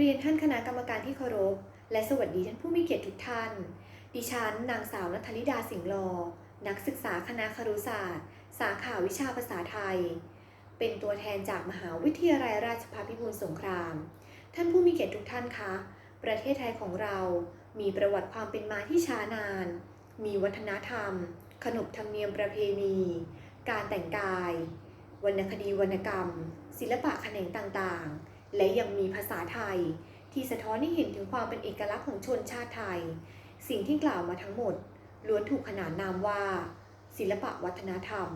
เรียนท่านคณะกรรมการที่เคารพ และสวัสดีท่านผู้มีเกียรติทุกท่าน ดิฉัน นางสาวนัทลิดาสิงห์ลอ นักศึกษาคณะครุศาสตร์ สาขาวิชาภาษาไทย เป็นตัวแทนจากมหาวิทยาลัยราชภัฏพิบูลสงคราม ท่านผู้มีเกียรติทุกท่านคะ ประเทศไทยของเรา มีประวัติความเป็นมาที่ช้านาน มีวัฒนธรรม ขนบธรรมเนียมประเพณี การแต่งกาย วรรณคดีวรรณกรรม ศิลปะแขนงต่างๆ และยังมีภาษาไทย ที่สะท้อนให้เห็นถึงความเป็นเอกลักษณ์ของชนชาติไทย สิ่งที่กล่าวมาทั้งหมดล้วนถูกขนานนามว่า ศิลปะวัฒนธรรม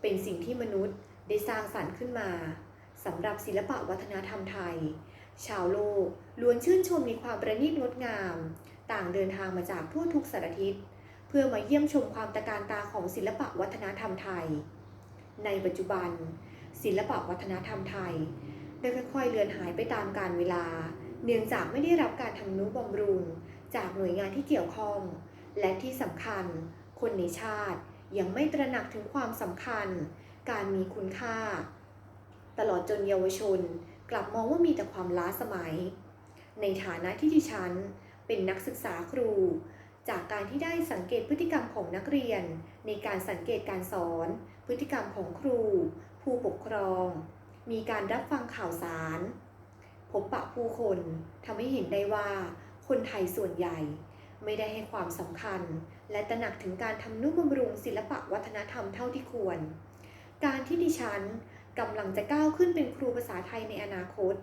เป็นสิ่งที่มนุษย์ได้สร้างสรรค์ขึ้นมาสำหรับศิลปะวัฒนธรรมไทย ชาวโลกล้วนชื่นชมในความประณีตงดงาม ต่างเดินทางมาจากทั่วทุกสารทิศเพื่อมาเยี่ยมชมความตะการตาของศิลปะวัฒนธรรมไทย ในปัจจุบัน ศิลปะวัฒนธรรมไทย ได้ค่อยๆเลือนหายไปตามกาลเวลา เนื่องจากไม่ได้รับการทำนุบำรุง จากหน่วยงานที่เกี่ยวข้อง และที่สำคัญ คนในชาติยังไม่ตระหนักถึงความสำคัญ การมีคุณค่า ตลอดจนเยาวชน กลับมองว่ามีแต่ความล้าสมัย ในฐานะที่ดิฉัน เป็นนักศึกษาครู จากการที่ได้สังเกตพฤติกรรมของนักเรียน ในการสังเกตการสอน พฤติกรรมของครู ผู้ปกครอง มีการรับฟังข่าวสาร พบปะผู้คนทำให้เห็นได้ว่า คนไทยส่วนใหญ่ ไม่ได้ให้ความสำคัญ และตระหนักถึงการทำนุบำรุงศิลปะวัฒนธรรมเท่าที่ควร การที่ดิฉันกำลังจะก้าวขึ้นเป็นครูภาษาไทยในอนาคต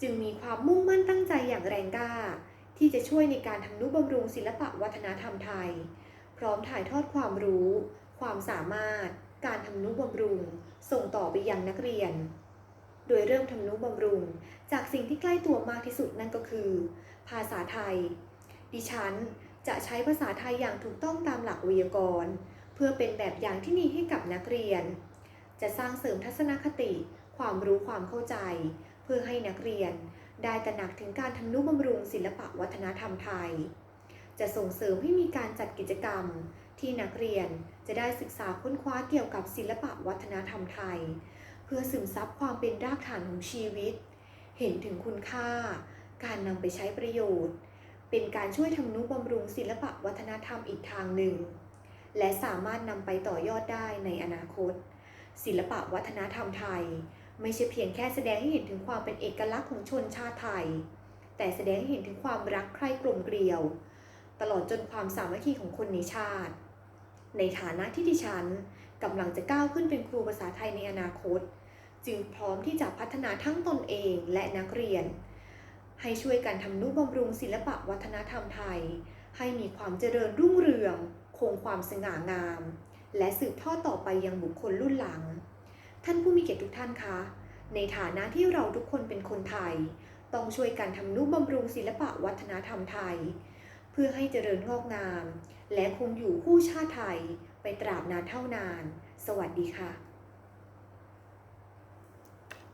จึงมีความมุ่งมั่นตั้งใจอย่างแรงกล้า ที่จะช่วยในการทำนุบำรุงศิลปะวัฒนธรรมไทย พร้อมถ่ายทอดความรู้ ความสามารถ การทำนุบำรุง ส่งต่อไปยังนักเรียน โดยเริ่มทำนุบำรุง จากสิ่งที่ใกล้ตัวมากที่สุดนั่นก็คือ ภาษาไทย ดิฉันจะใช้ภาษาไทยอย่างถูกต้องตามหลักไวยากรณ์ เพื่อเป็นแบบอย่างที่ดีให้กับนักเรียน จะสร้างเสริมทัศนคติ ความรู้ความเข้าใจ เพื่อให้นักเรียน ได้ตระหนักถึงการทำนุบำรุงศิลปะวัฒนธรรมไทย จะส่งเสริมให้มีการจัดกิจกรรม ที่นักเรียนจะได้ศึกษาค้นคว้าเกี่ยวกับศิลปะวัฒนธรรมไทย เพื่อซึมซับความเป็นรากฐานของชีวิต เห็นถึงคุณค่า การนำไปใช้ประโยชน์ เป็นการช่วยทำนุบำรุงศิลปะวัฒนธรรมอีกทางหนึ่ง และสามารถนำไปต่อยอดได้ในอนาคต ศิลปะวัฒนธรรมไทย ไม่ใช่เพียงแค่แสดงให้เห็นถึงความเป็นเอกลักษณ์ของชนชาติไทย แต่แสดงให้เห็นถึงความรักใคร่กลมเกลียว ตลอดจนความสามัคคีของคนในชาติ ในฐานะที่ดิฉันกำลังจะก้าวขึ้นเป็นครูภาษาไทยในอนาคต จึงพร้อมที่จะพัฒนาทั้งตนเองและนักเรียน ให้ช่วยกันทำนุบำรุงศิลปะวัฒนธรรมไทย ให้มีความเจริญรุ่งเรือง คงความสง่างาม และสืบทอดต่อไปยังบุคคลรุ่นหลัง ท่านผู้มีเกียรติทุกท่านคะ ในฐานะที่เราทุกคนเป็นคนไทย ต้องช่วยกันทำนุบำรุงศิลปะวัฒนธรรมไทย เพื่อให้เจริญงอกงาม และคงอยู่คู่ชาติไทยไปตราบนานเท่านาน สวัสดีค่ะ